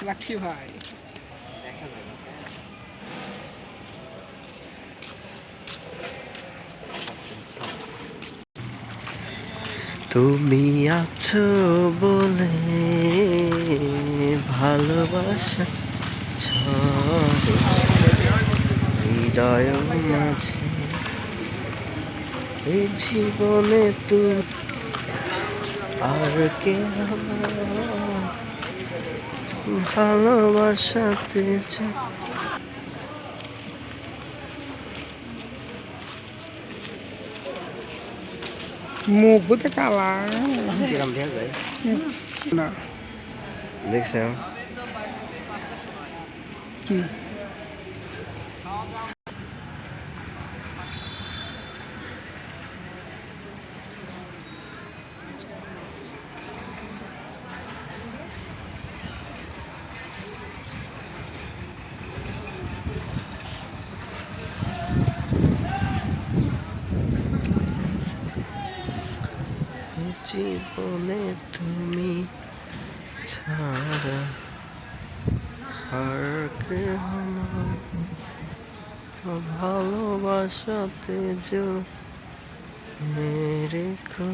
Lucky ভাই তুমি আছো বলে ভালোবাসা ছড়ে হৃদয় মাঝে। এই জীবনে তুমি আর কে ভালোবাসাতে চাই মুখ বুঝতে কালা যায় না। দেখছেন কি জীবনে তুমি ছাড়া আর কেহ। ভালোবাসাতে যে রেখো